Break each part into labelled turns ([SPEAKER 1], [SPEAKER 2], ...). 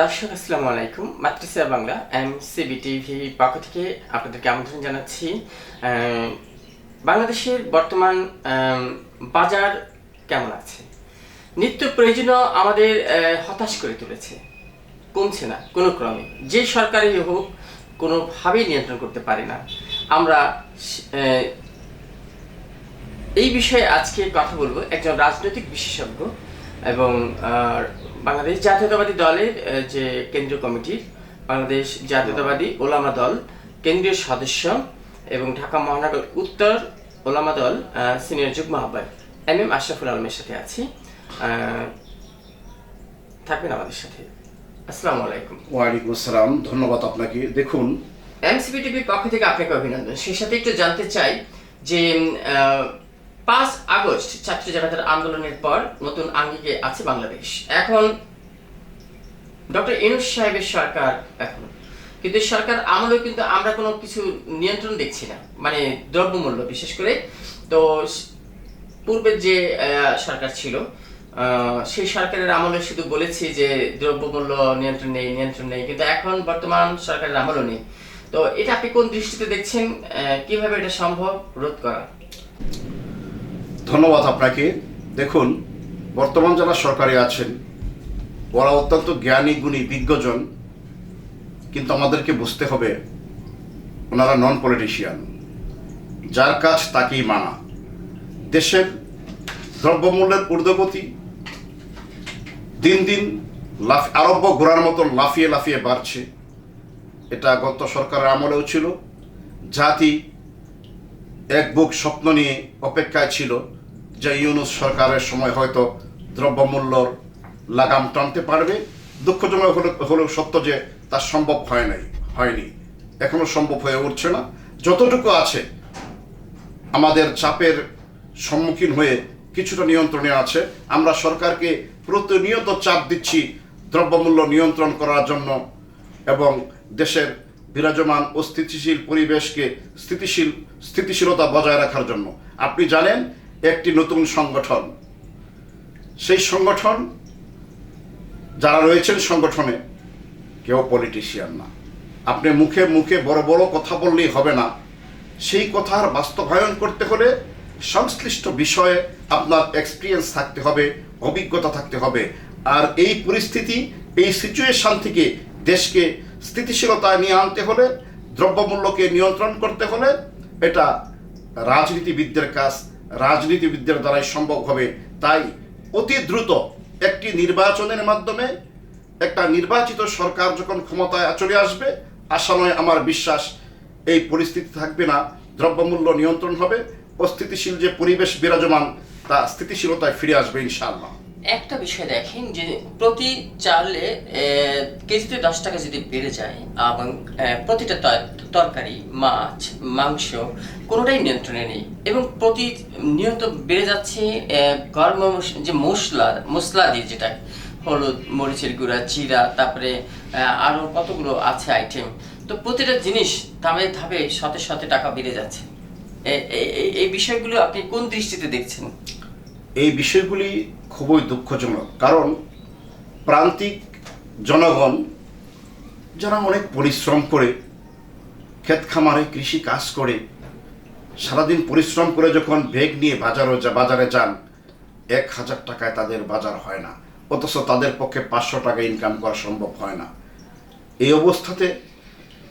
[SPEAKER 1] দর্শক, আসসালামু আলাইকুম। মাতৃসা Bangla M C B TV পক্ষ থেকে আপনাদেরকে আমন্ত্রণ জানাচ্ছি। বাংলাদেশের বর্তমান বাজার কেমন আছে? নিত্য প্রয়োজনীয় আমাদের হতাশ করে তুলেছে। কমছে না, কোনো ক্রমে। যে সরকারই হোক, কোনোভাবেই নিয়ন্ত্রণ করতে পারে না। আমরা এই বিষয়ে আজকে কথা বলব। একজন রাজনৈতিক বিশেষজ্ঞ এবং বাংলাদেশ জাতীয়তাবাদী দলের যে কেন্দ্রীয় কমিটির বাংলাদেশ জাতীয়তাবাদী ওলামা দল কেন্দ্রীয় সদস্য এবং ঢাকা মহানগর উত্তর ওলামা দল সিনিয়র যুগ্ম আহ্বায়ক এম এম আশরাফুল আলমের সাথে আছি। থাকবেন আমাদের সাথে। আসসালামু আলাইকুম।
[SPEAKER 2] ওয়ালাইকুম আসসালাম ধন্যবাদ আপনাকে। দেখুন
[SPEAKER 1] এমসিপি টিভির পক্ষ থেকে আপনাকে অভিনন্দন। সেই সাথে একটু জানতে চাই যে পাঁচ আগস্ট ছাত্র জনতার আন্দোলনের পর নতুন আঙ্গিকে আছে বাংলাদেশ। এখন ডক্টর ইনুস সাহেবের সরকার এখন। কিন্তু সরকার আমলেও কিন্তু আমরা কোনো কিছু নিয়ন্ত্রণ দেখছি না মানে দ্রব্যমূল্য বিশেষ করে। তো পূর্বের যে সরকার ছিল সেই সরকারের আমলে শুধু বলেছি যে দ্রব্যমূল্য নিয়ন্ত্রণ নেই নিয়ন্ত্রণ নেই, কিন্তু এখন বর্তমান সরকারের আমলও নেই। তো এটা আপনি কোন দৃষ্টিতে দেখছেন? কীভাবে এটা সম্ভব? রোধ করা।
[SPEAKER 2] ধন্যবাদ আপনাকে। দেখুন, বর্তমান যারা সরকারে আছেন, ওরা অত্যন্ত জ্ঞানী, গুণী, বিজ্ঞজন, কিন্তু আমাদেরকে বুঝতে হবে ওনারা নন পলিটিশিয়ান যার কাজ তাকেই মানা। দেশের দ্রব্যমূল্যের ঊর্ধ্বগতি দিন দিন লাফ, আরব্য ঘোরার মতো লাফিয়ে লাফিয়ে বাড়ছে। এটা গত সরকারের আমলেও ছিল। জাতি এক বুক স্বপ্ন নিয়ে অপেক্ষায় ছিল। যে ইউনুস সরকারের সময় হয়তো দ্রব্যমূল্যর লাগাম টানতে পারবে, দুঃখজনক হলে হলেও সত্য যে তা সম্ভব হয় নাই, হয়নি। এখনও সম্ভব হয়ে উঠছে না। যতটুকু আছে, আমাদের চাপের সম্মুখীন হয়ে কিছুটা নিয়ন্ত্রণে আছে। আমরা সরকারকে প্রতিনিয়ত চাপ দিচ্ছি দ্রব্যমূল্য নিয়ন্ত্রণ করার জন্য এবং দেশের বিরাজমান ও স্থিতিশীল পরিবেশকে স্থিতিশীল স্থিতিশীলতা বজায় রাখার জন্য। আপনি জানেন একটি নতুন সংগঠন। সেই সংগঠন যারা রয়েছেন সংগঠনে কেউ পলিটিশিয়ান না। আপনি মুখে মুখে বড় বড় কথা বললেই হবে না। সেই কথার বাস্তবায়ন করতে হলে সংশ্লিষ্ট বিষয়ে আপনার এক্সপিরিয়েন্স থাকতে হবে, অভিজ্ঞতা থাকতে হবে। আর এই পরিস্থিতি, এই সিচুয়েশন থেকে দেশকে স্থিতিশীলতায় নিয়ে আনতে হলে, দ্রব্যমূল্যকে নিয়ন্ত্রণ করতে হলে এটা রাজনীতিবিদদের কাজ রাজনীতিবিদদের দ্বারাই সম্ভব হবে। তাই অতি দ্রুত একটি নির্বাচনের মাধ্যমে একটা নির্বাচিত সরকার যখন ক্ষমতায় চলে আসবে নয় আমার বিশ্বাস এই পরিস্থিতি থাকবে না। দ্রব্যমূল্য নিয়ন্ত্রণ হবে, অস্থিতিশীল যে পরিবেশ বিরাজমান, তা স্থিতিশীলতায় ফিরে আসবে ইনশাআল্লাহ।
[SPEAKER 1] একটা বিষয় দেখেন যে প্রতি চালে কেজিতে দশ টাকা যদি বেড়ে যায় এবং প্রতিটা তরকারি মাছ মাংস কোনোটাই নিয়ন্ত্রণে নেই এবং প্রতি নিয়ত বেড়ে যাচ্ছে গরম যে মশলা মশলা দিয়ে যেটা হলুদ মরিচের গুঁড়া জিরা তারপরে আহ, আরও কতগুলো আছে আইটেম তো প্রতিটা জিনিস ধাপে ধাপে শতে শতে টাকা বেড়ে যাচ্ছে। এই বিষয়গুলো আপনি কোন দৃষ্টিতে দেখছেন?
[SPEAKER 2] এই বিষয়গুলি খুবই দুঃখজনক। কারণ প্রান্তিক জনগণ যারা অনেক পরিশ্রম করে, ক্ষেত খামারে কৃষি কাজ করে, সারাদিন পরিশ্রম করে যখন ব্যাগ নিয়ে বাজারও বাজারে যান, এক হাজার টাকায় তাদের বাজার হয় না। অথচ তাদের পক্ষে পাঁচশো টাকা ইনকাম করা সম্ভব হয় না। এই অবস্থাতে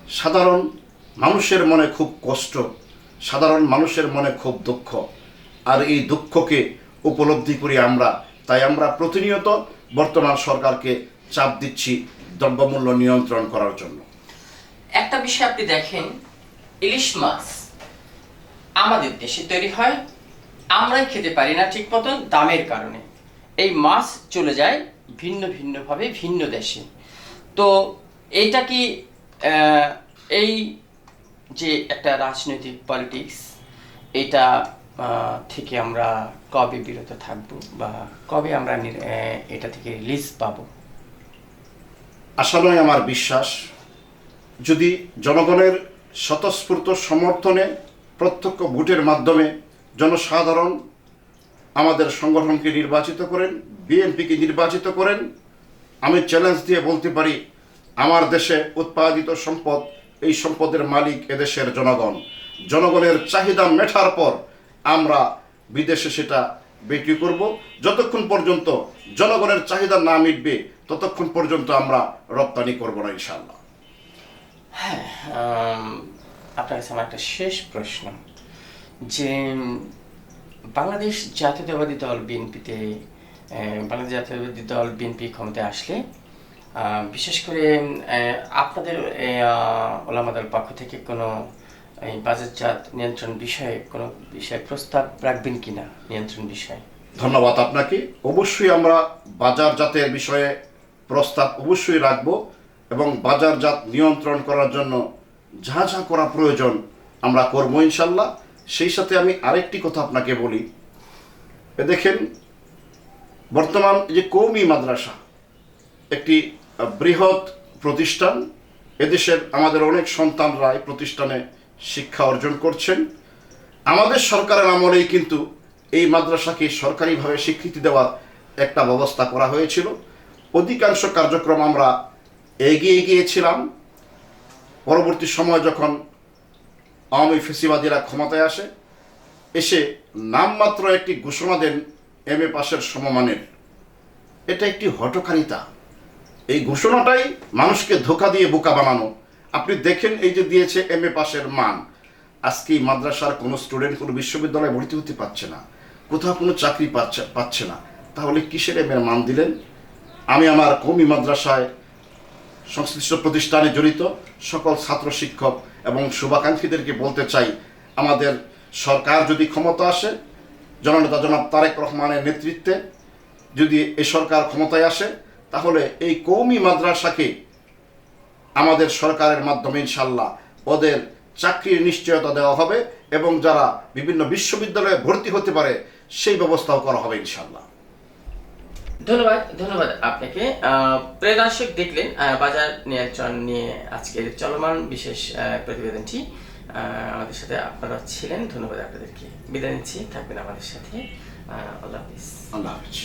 [SPEAKER 2] সাধারণ মানুষের মনে খুব কষ্ট, সাধারণ মানুষের মনে খুব দুঃখ। আর এই দুঃখকে উপলব্ধি করি আমরা। তাই আমরা প্রতিনিয়ত বর্তমান সরকারকে চাপ দিচ্ছি দ্রব্যমূল্য নিয়ন্ত্রণ করার জন্য।
[SPEAKER 1] একটা বিষয় আপনি দেখেন, ইলিশ মাছ আমাদের দেশে তৈরি হয়, আমরাই খেতে পারি না ঠিক মতন দামের কারণে। এই মাছ চলে যায় ভিন্ন ভিন্নভাবে ভিন্ন দেশে। তো এইটা কি এই যে একটা রাজনৈতিক পলিটিক্স এটা থেকে আমরা কবে বিরত থাকব বা কবে আমরা এটা থেকে রিলিজ পাব?
[SPEAKER 2] নয় আমার বিশ্বাস, যদি জনগণের স্বতঃস্ফূর্ত সমর্থনে প্রত্যক্ষ ভোটের মাধ্যমে জনসাধারণ আমাদের সংগঠনকে নির্বাচিত করেন, বিএনপিকে নির্বাচিত করেন, আমি চ্যালেঞ্জ দিয়ে বলতে পারি, আমার দেশে উৎপাদিত সম্পদ, এই সম্পদের মালিক এদেশের জনগণ। জনগণের চাহিদা মেটার পর আমরা বিদেশে সেটা বিক্রি করব। যতক্ষণ পর্যন্ত জনগণের চাহিদা না মিটবে ততক্ষণ পর্যন্ত আমরা রপ্তানি করব না ইনশাআল্লাহ।
[SPEAKER 1] হ্যাঁ আপনার কাছে আমার একটা শেষ প্রশ্ন। যে বাংলাদেশ জাতীয়তাবাদী দল বিএনপিতে বাংলাদেশ জাতীয়তাবাদী দল বিএনপি ক্ষমতায় আসলে বিশেষ করে আপনাদের এই, আহ, ওলামা পক্ষ থেকে কোনো এই বাজারজাত নিয়ন্ত্রণ বিষয়ে কোনো বিষয়ে প্রস্তাব রাখবেন কিনা নিয়ন্ত্রণ বিষয়ে?
[SPEAKER 2] ধন্যবাদ আপনাকে। অবশ্যই আমরা বাজারজাতের বিষয়ে প্রস্তাব অবশ্যই রাখব এবং বাজারজাত নিয়ন্ত্রণ করার জন্য যা যা করা প্রয়োজন আমরা করব ইনশাল্লাহ। সেই সাথে আমি আরেকটি কথা আপনাকে বলি। এ দেখেন, বর্তমান যে কৌমি মাদ্রাসা একটি বৃহৎ প্রতিষ্ঠান, এদেশের আমাদের অনেক সন্তানরা এই প্রতিষ্ঠানে শিক্ষা অর্জন করছেন। আমাদের সরকারের আমলেই কিন্তু এই মাদ্রাসাকে সরকারিভাবে স্বীকৃতি দেওয়ার একটা ব্যবস্থা করা হয়েছিল। অধিকাংশ কার্যক্রম আমরা এগিয়ে গিয়েছিলাম। পরবর্তী সময় যখন আওয়ামী ফেসিবাদীরা ক্ষমতায় আসে, এসে নামমাত্র একটি ঘোষণা দেন এম এ পাশের সমমানের। এটা একটি হটকারিতা এই ঘোষণাটাই মানুষকে ধোকা দিয়ে বোকা বানানো আপনি দেখেন এই যে দিয়েছে এম এ পাশের মান। আজকে এই মাদ্রাসার কোনো স্টুডেন্ট কোনো বিশ্ববিদ্যালয়ে ভর্তি হতে পারছে না। কোথাও কোনো চাকরি পাচ্ছে পাচ্ছে না। তাহলে কিসের এম এর মান দিলেন? আমি আমার কমি মাদ্রাসায় সংশ্লিষ্ট প্রতিষ্ঠানে জড়িত সকল ছাত্র শিক্ষক এবং শুভাকাঙ্ক্ষীদেরকে বলতে চাই, আমাদের সরকার যদি ক্ষমতা আসে জননেতা জনাব তারেক রহমানের নেতৃত্বে যদি এই সরকার ক্ষমতায় আসে, তাহলে এই কৌমি মাদ্রাসাকে আমাদের সরকারের মাধ্যমে ইনশাল্লাহ ওদের চাকরির নিশ্চয়তা দেওয়া হবে এবং যারা বিভিন্ন বিশ্ববিদ্যালয়ে ভর্তি হতে পারে সেই ব্যবস্থাও করা হবে ইনশাল্লাহ
[SPEAKER 1] ধন্যবাদ ধন্যবাদ আপনাকে। প্রিয় দর্শক দেখলেন বাজার নিয়ন্ত্রণ নিয়ে আজকের চলমান বিশেষ প্রতিবেদনটি। আমাদের সাথে আপনারা ছিলেন। ধন্যবাদ আপনাদেরকে। বিদায় নিচ্ছি। থাকবেন আমাদের সাথে। আল্লাহ হাফিজ।
[SPEAKER 2] আল্লাহ হাফিজ।